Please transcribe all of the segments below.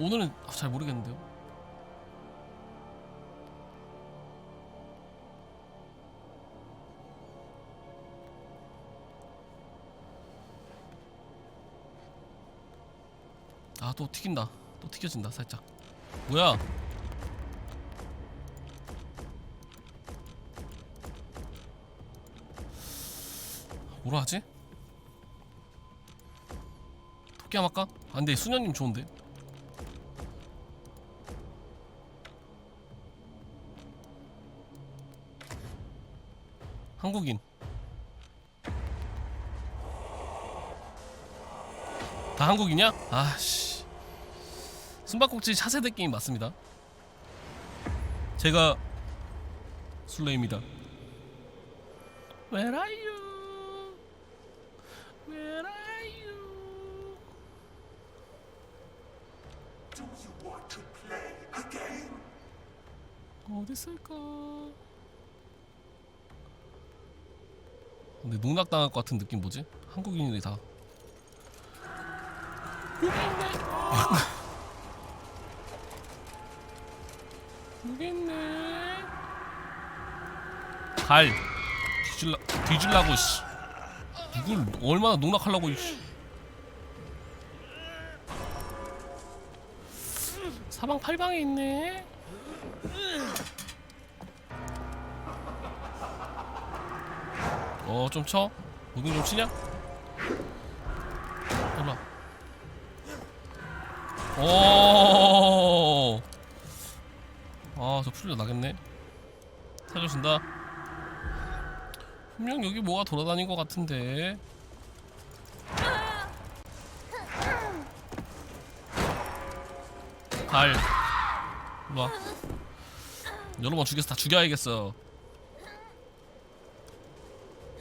오늘은 잘 모르겠는데요. 아 또 튀긴다. 또 튀겨진다 살짝. 뭐야? 뭐라 하지? 토끼 함 할까? 아 근데 수녀님 좋은데? 한국인 다 한국이냐? 아씨 숨바꼭질 차세대 게임 맞습니다 제가 술래입니다 Where are you? Where are you? 어디 있을까? 근데 농락당할 것 같은 느낌 뭐지? 한국인들이 다 있네. 갈 뒤질라 뒤질라고 씨. 누굴 얼마나 농락하려고 씨. 사방 팔방에 있네. 어 좀 쳐. 무빙 좀 치냐? 올라. 오. 아, 저 풀려 나겠네. 살려준다. 분명 여기 뭐가 돌아다닌 것 같은데. 갈. 일로 와. 여러 번 죽여서 다 죽여야겠어.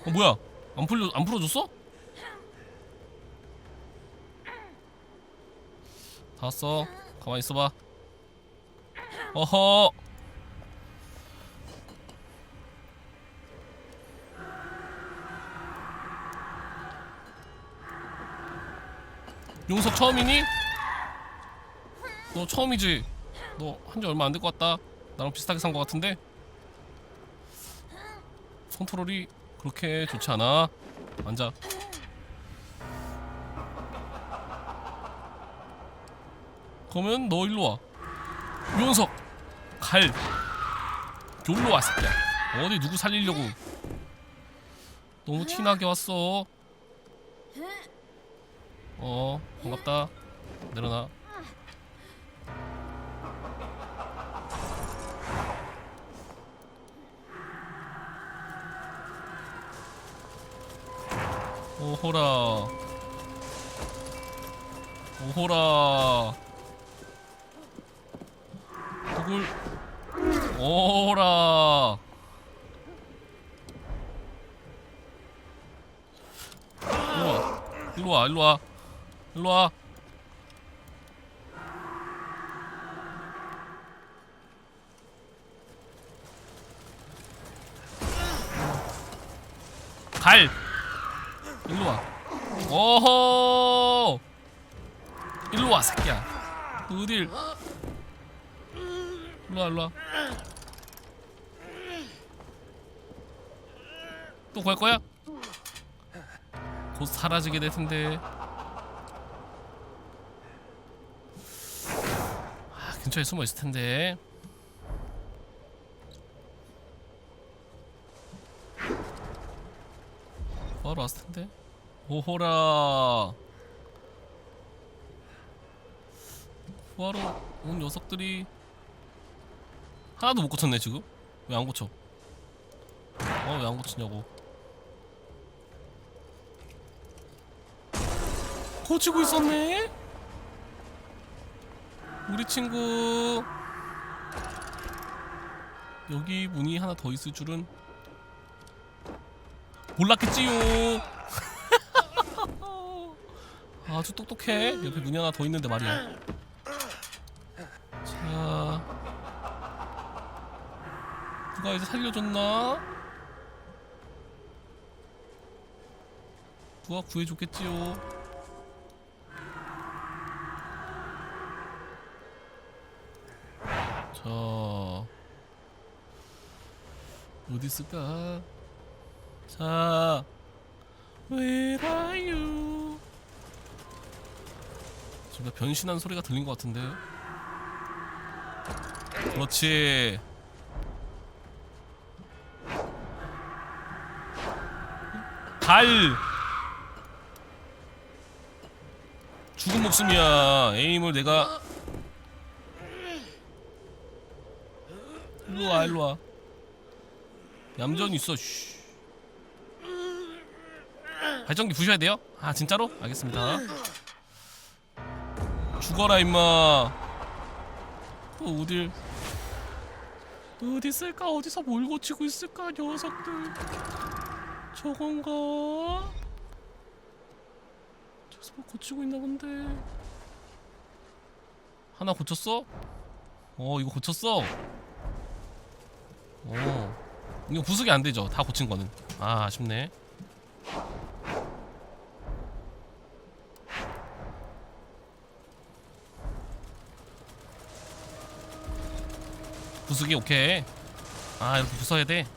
어 뭐야? 안 풀려 안 풀어줬어? 다 왔어. 가만히 있어봐. 어허. 용석 처음이니? 너 처음이지? 너 한 지 얼마 안 될 것 같다. 나랑 비슷하게 산 것 같은데? 컨트롤이 그렇게 좋지 않아. 앉아. 그러면 너 일로 와. 윤석 갈. 졸로 와 새끼야. 어디 누구 살리려고? 너무 티나게 왔어. 어 반갑다. 내려놔. 오호라. 오호라. 누굴 오라. 일로와. 일로와 일로와. 일로와 갈 일로와 오호 일로 와 새끼야. 어딜? 일로 와 일로 와. 또갈 거야? 곧 사라지게 될 텐데. 아 근처에 숨어 있을 텐데. 바로 왔을 텐데. 오호라 구하러 온 녀석들이 하나도 못 고쳤네 지금. 왜 안 고쳐? 어 왜 안 고치냐고. 고치고 있었네? 우리 친구. 여기 문이 하나 더 있을 줄은 몰랐겠지요. 아주 똑똑해. 옆에 문이 하나 더 있는데 말이야 자 누가 이제 살려줬나? 누가 구해줬겠지요? 자 어디 있을까? 자 Where are you? 지금 변신한 소리가 들린 것 같은데. 그렇지. 갈. 죽은 목숨이야. 에임을 내가 일로 와, 일로 와. 얌전히 있어. 쉬. 발전기 부셔야 돼요? 아 진짜로? 알겠습니다. 죽어라 임마. 또 어딜 어디 있을까? 어디서 뭘 고치고 있을까? 녀석들. 저건가? 저기서 뭐 고치고 있나 본데. 하나 고쳤어? 어 이거 고쳤어. 어 이거 부수기 안 되죠? 다 고친 거는. 아 아쉽네. 부수기 오케이. 아 이렇게 부숴야 돼.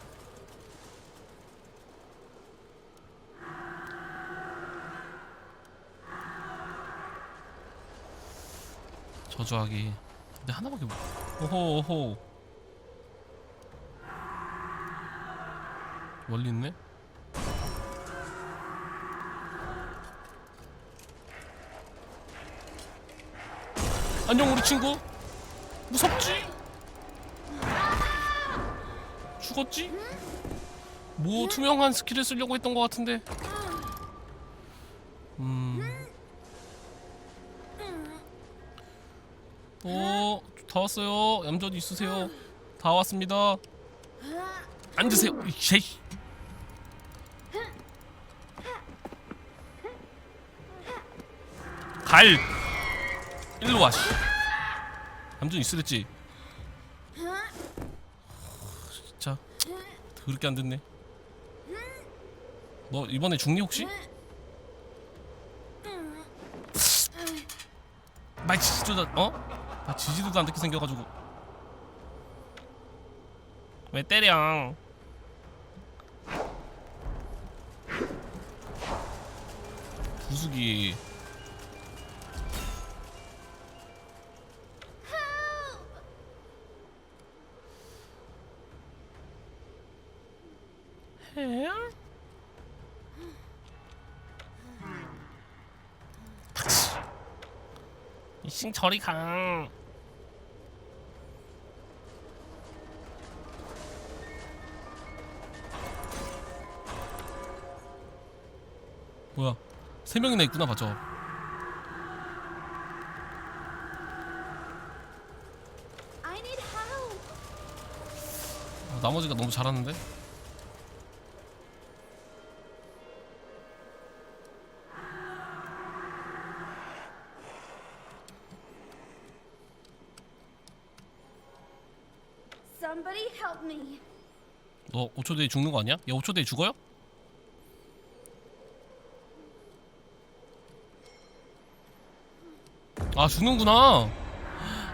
저주하기. 근데 하나밖에 못. 오호 오호. 멀리 있네. 안녕 우리 친구. 무섭지? 죽었지? 뭐 투명한 스킬을 쓰려고 했던 것 같은데. 음. 어, 다 왔어요. 얌전히 있으세요. 다 왔습니다. 앉으세요. 이씨. 갈. 일로 와. 씨. 얌전히 있으랬지. 진짜 그렇게 안 됐네. 너 이번에 죽니 혹시? 말 지지도 안- 어? 나 지지도 안 듣게 생겨가지고 왜 때려? 부수기 해? 닥치 이싱 저리 가 뭐야 세 명이나 있구나 맞죠 I need help. 아, 나머지가 너무 잘하는데 Somebody help me. 너 5초 뒤에 죽는 거 아니야? 야 5초 뒤에 죽어요? 아 죽는구나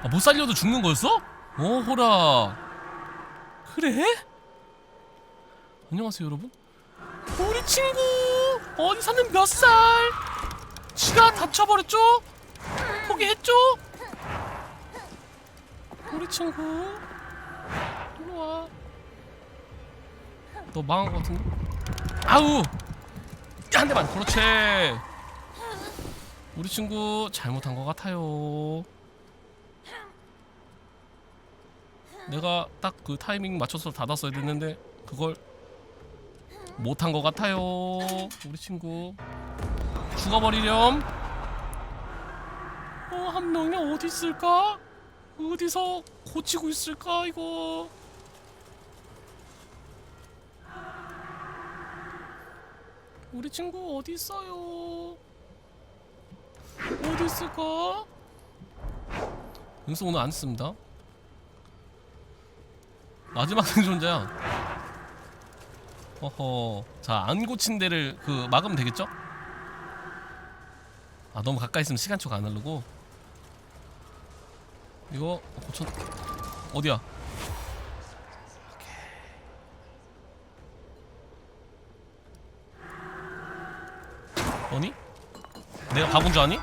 아, 못 살려도 죽는 거였어? 어 호라 그래? 안녕하세요 여러분 우리 친구 어디 사는 몇 살? 지가 다쳐버렸죠? 포기했죠? 우리 친구 너 망한 것 같은데? 아우! 한 대만. 그렇지. 우리 친구 잘못한 것 같아요. 내가 딱 그 타이밍 맞춰서 닫았어야 됐는데 그걸 못한 것 같아요. 우리 친구. 죽어버리렴. 어, 한 명이 어디 있을까? 어디서 고치고 있을까 이거 우리 친구 어디 있어요? 어디 있을까? 윤수 오늘 안 씁니다. 마지막 생존자야. 어허. 자, 안 고친 데를 그 막으면 되겠죠? 아, 너무 가까이 있으면 시간초가 안 흐르고. 이거 고쳐 어디야? 너니? 내가 바본 줄 아니?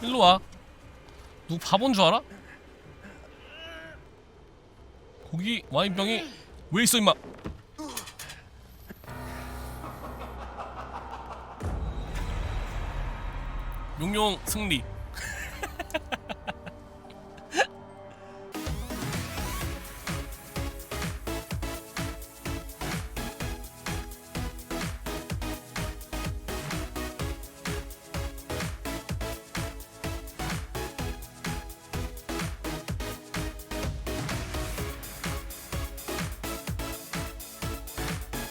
일로 와. 누구 바본 줄 알아? 거기 와인병이 왜 있어 임마? 용용 승리.